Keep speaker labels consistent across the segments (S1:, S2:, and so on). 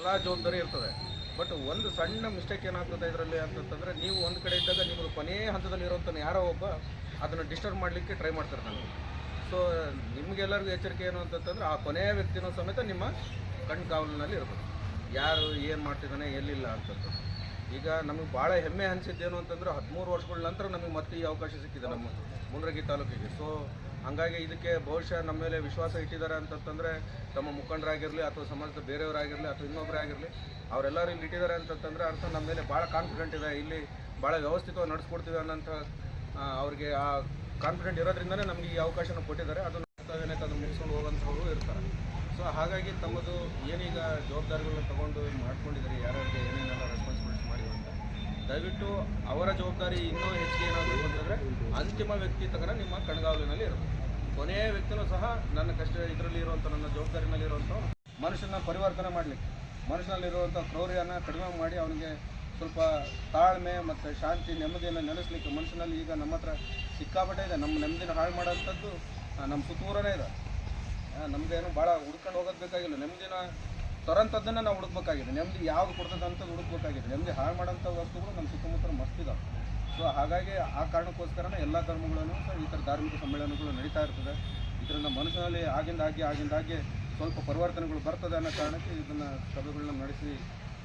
S1: ಎಲ್ಲ ಜವಾಬ್ದಾರಿ ಇರ್ತದೆ. ಬಟ್ ಒಂದು ಸಣ್ಣ ಮಿಸ್ಟೇಕ್ ಏನಾಗ್ತದೆ ಇದರಲ್ಲಿ ಅಂತಂತಂದರೆ ನೀವು ಒಂದು ಕಡೆ ಇದ್ದಾಗ ನಿಮ್ಮದು ಕೊನೆಯ ಹಂತದಲ್ಲಿ ಇರೋಂಥ ಯಾರೋ ಒಬ್ಬ ಅದನ್ನು ಡಿಸ್ಟರ್ಬ್ ಮಾಡಲಿಕ್ಕೆ ಟ್ರೈ ಮಾಡ್ತಾರೆ ನಾನು ಸೊ ನಿಮಗೆಲ್ಲರಿಗೂ ಎಚ್ಚರಿಕೆ ಏನು ಅಂತಂತಂದ್ರೆ ಆ ಕೊನೆಯ ವ್ಯಕ್ತಿನೂ ಸಮೇತ ನಿಮ್ಮ ಕಣ್ಗಾವಲಿನಲ್ಲಿ ಇರ್ಬೋದು ಯಾರು ಏನು ಮಾಡ್ತಿದ್ದಾನೆ ಎಲ್ಲಿಲ್ಲ ಅಂತಂದು ಈಗ ನಮಗೆ ಭಾಳ ಹೆಮ್ಮೆ ಅನಿಸಿದ್ದೇನು ಅಂತಂದ್ರೆ ಹದಿಮೂರು ವರ್ಷಗಳ ನಂತರ ನಮಗೆ ಮತ್ತೆ ಈ ಅವಕಾಶ ಸಿಕ್ಕಿದೆ ನಮ್ಮ ಮುಂಡ್ರಗಿ ತಾಲೂಕಿಗೆ. ಸೊ ಹಂಗಾಗಿ ಇದಕ್ಕೆ ಬಹುಶಃ ನಮ್ಮ ಮೇಲೆ ವಿಶ್ವಾಸ ಇಟ್ಟಿದ್ದಾರೆ ಅಂತಂತಂದರೆ ತಮ್ಮ ಮುಖಂಡರಾಗಿರಲಿ ಅಥವಾ ಸಮಾಜದ ಬೇರೆಯವರಾಗಿರಲಿ ಅಥವಾ ಇನ್ನೊಬ್ಬರೇ ಆಗಿರಲಿ, ಅವರೆಲ್ಲರೂ ಇಲ್ಲಿ ಇಟ್ಟಿದ್ದಾರೆ ಅಂತಂತಂದರೆ ಅರ್ಥ ನಮ್ಮ ಮೇಲೆ ಭಾಳ ಕಾನ್ಫಿಡೆಂಟ್ ಇದೆ. ಇಲ್ಲಿ ಭಾಳ ವ್ಯವಸ್ಥಿತವಾಗಿ ನಡೆಸ್ಕೊಡ್ತೀವಿ ಅನ್ನೋಂಥ ಅವ್ರಿಗೆ ಆ ಕಾನ್ಫಿಡೆಂಟ್ ಇರೋದ್ರಿಂದನೇ ನಮಗೆ ಈ ಅವಕಾಶನ ಕೊಟ್ಟಿದ್ದಾರೆ. ಅದು ಏನೈತೆ ಅದನ್ನು ಮುಗಿಸ್ಕೊಂಡು ಹೋಗೋಂಥವ್ರು ಇರ್ತಾರೆ. ಸೊ ಹಾಗಾಗಿ ತಮ್ಮದು ಏನೀಗ ಜವಾಬ್ದಾರಿಗಳನ್ನ ತಗೊಂಡು ಮಾಡ್ಕೊಂಡಿದ್ದಾರೆ ಯಾರ್ಯಾರಿಗೆ ಏನೇನೆಲ್ಲ ರೆಸ್ಪಾನ್ಸಿಬಿಲಿಟಿ ಮಾಡಿ ಅಂತ ದಯವಿಟ್ಟು ಅವರ ಜವಾಬ್ದಾರಿ ಇನ್ನೂ ಹೆಚ್ಚಿಗೆ ಏನಾದರೂ ಅಂತಂದರೆ ಅಂತಿಮ ವ್ಯಕ್ತಿ ತನಕ ನಿಮ್ಮ ಕಣ್ಗಾವಲಿನಲ್ಲಿ ಇರಬೇಕು ಕೊನೆಯ ವ್ಯಕ್ತಿನೂ ಸಹ ನನ್ನ ಕಷ್ಟ ಇದರಲ್ಲಿ ಇರುವಂಥ ನನ್ನ ಜವಾಬ್ದಾರಿನಲ್ಲಿ ಇರುವಂಥ ಮನುಷ್ಯನ ಪರಿವರ್ತನೆ ಮಾಡಲಿಕ್ಕೆ ಮನುಷ್ಯನಲ್ಲಿರುವಂಥ ಕ್ರೌರ್ಯನ ಕಡಿಮೆ ಮಾಡಿ ಅವನಿಗೆ ಸ್ವಲ್ಪ ತಾಳ್ಮೆ ಮತ್ತು ಶಾಂತಿ, ನೆಮ್ಮದಿಯನ್ನು ನೆಲೆಸಲಿಕ್ಕೆ ಮನುಷ್ಯನಲ್ಲಿ ಈಗ ನಮ್ಮ ಹತ್ರ ಸಿಕ್ಕಾಪಟ್ಟೆ ಇದೆ. ನಮ್ಮ ನೆಮ್ಮದಿನ ಹಾಳು ಮಾಡೋಂಥದ್ದು ನಮ್ಮ ಸುತ್ತೂರನೇ ಇದೆ. ನಮಗೇನು ಭಾಳ ಹುಡ್ಕೊಂಡು ಹೋಗೋದು ಬೇಕಾಗಿಲ್ಲ. ನೆಮ್ಮದಿನ ತರೋಂಥದ್ದನ್ನು ನಾವು ಹುಡುಕ್ಬೇಕಾಗಿದೆ. ನೆಮ್ಮದಿ ಯಾವ್ದು ಕೊಡ್ತದೆ ಅಂತ ಹುಡುಕ್ಬೇಕಾಗಿದೆ. ನೆಮ್ಮದಿ ಹಾಳು ಮಾಡೋಂಥ ವಸ್ತುಗಳು ನಮ್ಮ ಸುತ್ತಮುತ್ತ ಮಸ್ತಿದಾವೆ ಸೊ ಹಾಗಾಗಿ ಆ ಕಾರಣಕ್ಕೋಸ್ಕರನೇ ಎಲ್ಲ ಧರ್ಮಗಳನ್ನು ಈ ಥರ ಧಾರ್ಮಿಕ ಸಮ್ಮೇಳನಗಳು ನಡೀತಾ ಇರ್ತದೆ. ಇದರಿಂದ ಮನುಷ್ಯನಲ್ಲಿ ಆಗಿಂದಾಗಿ ಆಗಿಂದಾಗಿ ಸ್ವಲ್ಪ ಪರಿವರ್ತನೆಗಳು ಬರ್ತದೆ ಅನ್ನೋ ಕಾರಣಕ್ಕೆ ಇದನ್ನು ಸಭೆಗಳನ್ನ ನಡೆಸಿ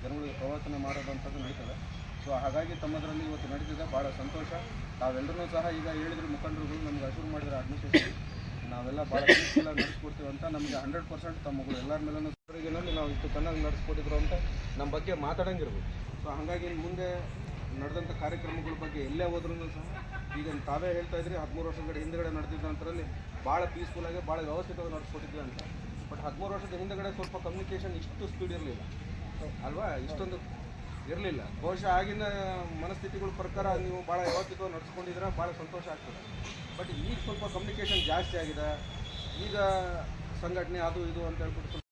S1: ಜನಗಳಿಗೆ ಪ್ರವರ್ತನೆ ಮಾಡೋದಂಥದ್ದು ನಡೀತದೆ. ಸೊ ಹಾಗಾಗಿ ತಮ್ಮದರಲ್ಲಿ ಇವತ್ತು ನಡೀತಿದೆ. ಭಾಳ ಸಂತೋಷ. ತಾವೆಲ್ಲರೂ ಸಹ ಈಗ ಹೇಳಿದ್ರು ಮುಖಂಡರುಗಳು, ನಮ್ಗೆ ಹಸಿರು ಮಾಡಿದ್ರೆ ಅಡ್ಮಿನಿಸ್ಟ್ರೇಷನ್ ನಾವೆಲ್ಲ ಭಾಳ ಎಲ್ಲ ನಡೆಸ್ಕೊಡ್ತೀವಿ ಅಂತ ನಮಗೆ ಹಂಡ್ರೆಡ್ ಪರ್ಸೆಂಟ್ ತಮ್ಮ ಮಗಳು ಎಲ್ಲರ ಮೇಲೂ ನಾವು ಇಷ್ಟು ಚೆನ್ನಾಗಿ ನಡೆಸ್ಕೊಟ್ಟಿದ್ರು ಅಂತ ನಮ್ಮ ಬಗ್ಗೆ ಮಾತಾಡಂಗಿರ್ಬೋದು. ಸೊ ಹಾಗಾಗಿ ಮುಂದೆ ನಡೆದಂಥ ಕಾರ್ಯಕ್ರಮಗಳ ಬಗ್ಗೆ ಎಲ್ಲೇ ಹೋದ್ರೂ ಸಹ ಈಗ ತಾವೇ ಹೇಳ್ತಾ ಇದ್ರಿ, ಹದಿಮೂರು ವರ್ಷಗಳ ಹಿಂದೆಗಡೆ ನಡೆದಿದ್ದ ಅಂತರಲ್ಲಿ ಭಾಳ ಪೀಸ್ಫುಲ್ಲಾಗಿ ಭಾಳ ವ್ಯವಸ್ಥಿತವಾಗಿ ನಡೆಸ್ಕೊಟ್ಟಿದ್ವಿ ಅಂತ. ಬಟ್ ಹದಿಮೂರು ವರ್ಷದ ಹಿಂದ್ಗಡೆ ಸ್ವಲ್ಪ ಕಮ್ಯುನಿಕೇಷನ್ ಇಷ್ಟು ಸ್ಪೀಡ್ ಇರಲಿಲ್ಲ. ಅಲ್ವಾ? ಇಷ್ಟೊಂದು ಇರಲಿಲ್ಲ. ಬಹುಶಃ ಆಗಿನ ಮನಸ್ಥಿತಿಗಳ ಪ್ರಕಾರ ನೀವು ಭಾಳ ಯಾವತ್ತಿತ್ತು ನಡೆಸ್ಕೊಂಡಿದ್ರೆ ಭಾಳ ಸಂತೋಷ ಆಗ್ತದೆ. ಬಟ್ ಈಗ ಸ್ವಲ್ಪ ಕಮ್ಯುನಿಕೇಷನ್ ಜಾಸ್ತಿ ಆಗಿದೆ. ಈಗ ಸಂಘಟನೆ ಅದು ಇದು ಅಂತ ಹೇಳ್ಬಿಟ್ಟು